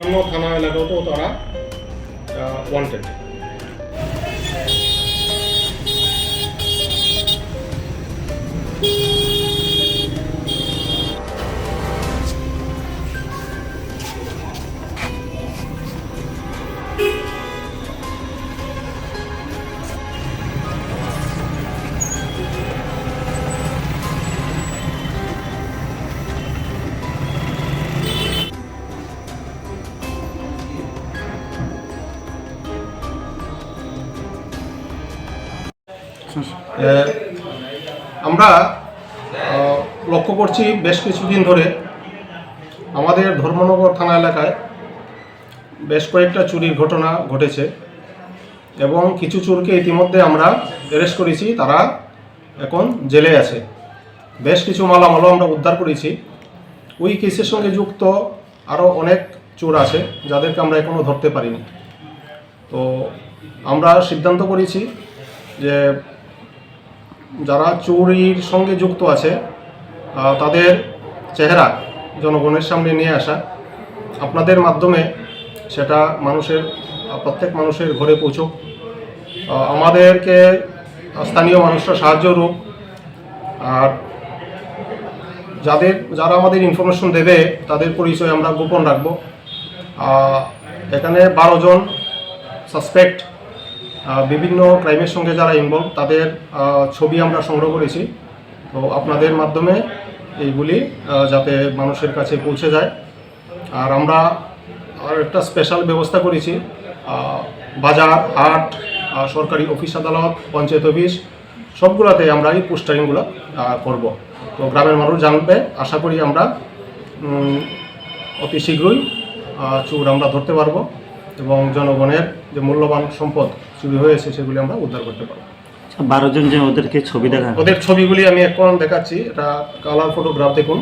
অন্য থানা এলাকাতেও তারা ওয়ান্টেড আমরা লক্ষ্য করছি বেশ কিছুদিন ধরে আমাদের ধর্মনগর থানা এলাকায় বেশ কয়েকটা চুরির ঘটনা ঘটেছে এবং কিছু চোরকে ইতিমধ্যে আমরা অ্যারেস্ট করেছি, তারা এখন জেলে আছে। বেশ কিছু মালামালও আমরা উদ্ধার করেছি। ওই কেসের সঙ্গে যুক্ত আরও অনেক চোর আছে, যাদেরকে আমরা এখনও ধরতে পারিনি। তো আমরা সিদ্ধান্ত করেছি যে যারা চুরির সঙ্গে যুক্ত আছে তাদের চেহারা জনগণের সামনে নিয়ে আসা, আপনাদের মাধ্যমে সেটা মানুষের প্রত্যেক মানুষের ঘরে পৌঁছুক। আমাদেরকে স্থানীয় মানুষরা সাহায্য রূপ আর যাদের, যারা আমাদের ইনফরমেশন দেবে, তাদের পরিচয় আমরা গোপন রাখব। এখানে বারো জন সাসপেক্ট বিভিন্ন ক্রাইমের সঙ্গে যারা ইনভলভ তাদের ছবি আমরা সংগ্রহ করেছি। তো আপনাদের মাধ্যমে এইগুলি যাতে মানুষের কাছে পৌঁছে যায়। আর আমরা আর একটা স্পেশাল ব্যবস্থা করেছি বাজার, হাট সরকারি অফিস আদালত, পঞ্চায়েত অফিস সবগুলোতে আমরা এই পোস্টারিংগুলো করব। তো গ্রামের মানুষ জানবে, আশা করি আমরা অতি শীঘ্রই চোর আমরা ধরতে পারব। এবং জনগণের যে মূল্যবান সম্পদ চুরি হয়েছে সেগুলি আমরা উদ্ধার করতে পারব। বারো জন যে ওদেরকে ছবি দেখা ওদের ছবিগুলি আমি এখন দেখাচ্ছি। এটা কালার ফটোগ্রাফ দেখুন।